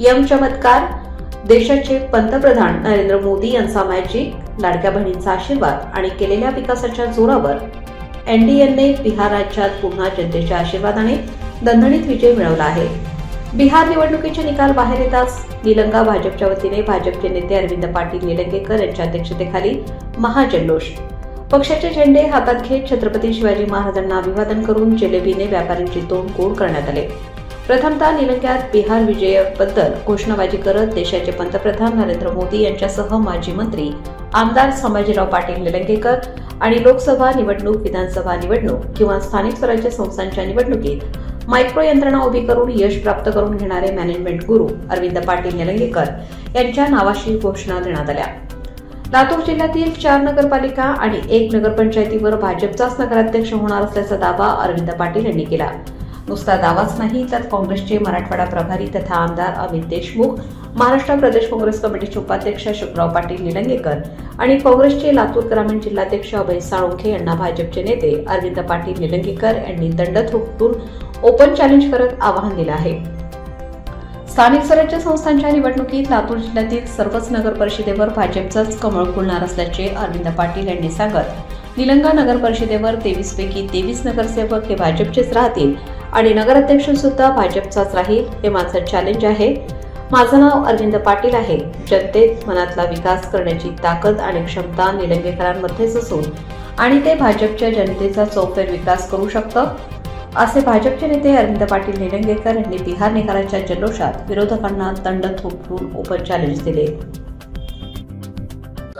M चमत्कार देशाचे पंतप्रधान नरेंद्र मोदी यांचा मॅजिक लाडक्या बहिणींचा आशीर्वाद आणि केलेल्या विकासाच्या जोरावर एनडीएने बिहार राज्यात पुन्हा जनतेच्या आशीर्वादाने दणदणीत विजय मिळवला आहे. बिहार निवडणुकीचे निकाल बाहेर येताच निलंगा भाजपच्या वतीने भाजपचे नेते अरविंद पाटील निलंगेकर यांच्या अध्यक्षतेखाली महाजल्लोष पक्षाचे झेंडे हातात घेत छत्रपती शिवाजी महाराजांना अभिवादन करून जिलेबीने व्यापाऱ्यांची तोंड गोड करण्यात आले. प्रथमतः निलंग्यात बिहार विजयाबद्दल घोषणाबाजी करत देशाचे पंतप्रधान नरेंद्र मोदी यांच्यासह माजी मंत्री आमदार संभाजीराव पाटील निलंगेकर आणि लोकसभा निवडणूक विधानसभा निवडणूक किंवा स्थानिक स्वराज्य संस्थांच्या निवडणुकीत मायक्रो यंत्रणा उभी करून यश प्राप्त करून घेणारे मॅनेजमेंट गुरु अरविंद पाटील निलंगेकर यांच्या नावाशी घोषणा देण्यात आल्या. लातूर जिल्ह्यातील चार नगरपालिका आणि एक नगरपंचायतीवर भाजपचाच नगराध्यक्ष होणार असल्याचा दावा अरविंद पाटील यांनी केला. नुसता दावाच नाही तर काँग्रेसचे मराठवाडा प्रभारी तथा आमदार अमित देशमुख महाराष्ट्र प्रदेश काँग्रेस कमिटीचे उपाध्यक्ष शुभराव पाटील निलंगेकर आणि काँग्रेसचे लातूर ग्रामीण जिल्हाध्यक्ष अभय साळुंखे यांना भाजपचे नेते अरविंद पाटील निलंगेकर यांनी दंड थोपटून ओपन चॅलेंज करत आवाहन दिलं आहे. स्थानिक स्वराज्य संस्थांच्या निवडणुकीत लातूर जिल्ह्यातील सर्वच नगर परिषदेवर भाजपचंच कमळ फुलणार असल्याचे अरविंद पाटील यांनी सांगत निलंगा नगर परिषदेवर तेवीस पैकी तेवीस नगरसेवक हे भाजपचेच राहतील आणि नगराध्यक्ष सुद्धा भाजपचाच राहील हे माझं चॅलेंज आहे. माझं नाव अरविंद पाटील आहे. जनतेत मनातला विकास करण्याची ताकद आणि क्षमता निलंगेकरांमध्येच असून आणि ते भाजपच्या जनतेचा चौफेर विकास करू शकतं. असे भाजपचे नेते अरविंद पाटील निलंगेकर यांनी बिहार निकालाच्या जल्लोषात विरोधकांना दंड थोपटून ओपन चॅलेंज दिले.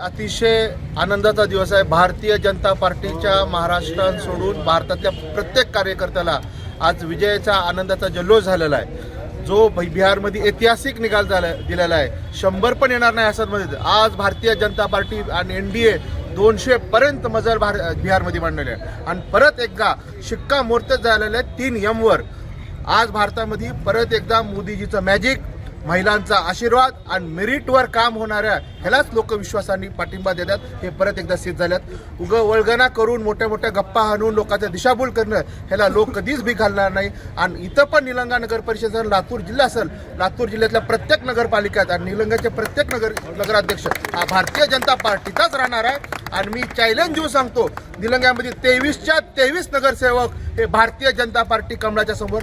अतिशय आनंदाचा दिवस आहे. भारतीय जनता पार्टीच्या महाराष्ट्रात सोडून भारतातल्या प्रत्येक कार्यकर्त्याला आज विजयाचा आनंदाचा जल्लोष झालेला आहे. जो बिहारमध्ये ऐतिहासिक निकाल झाला दिलेला आहे. शंभर पण येणार नाही असं मध्ये आज भारतीय जनता पार्टी आणि एन डी ए दोनशे पर्यंत मजल भार बिहारमध्ये मांडलेले आहे. आणि परत एकदा शिक्का मोर्तज झालेलं आहे तीन यमवर. आज भारतामध्ये परत एकदा मोदीजीचं मॅजिक महिलांचा आशीर्वाद आणि मेरिटवर काम होणाऱ्या ह्यालाच लोक विश्वासाने पाठिंबा देतात. हे परत एकदा सिद्ध झाल्यात. उग वळगणा करून मोठ्या मोठ्या गप्पा हाणून लोकांचा दिशाभूल करणं ह्याला लोक कधीच भी घालणार नाही. आणि इथं पण निलंगा नगर परिषद लातूर जिल्हा असेल लातूर जिल्ह्यातल्या प्रत्येक नगरपालिकेत आणि निलंगाचे प्रत्येक नगर नगराध्यक्ष हा भारतीय जनता पार्टीचाच राहणार आहे. आणि मी चॅलेंज देऊ सांगतो निलंग्यामध्ये तेवीसच्या तेवीस नगरसेवक हे भारतीय जनता पार्टी कमळाच्या समोर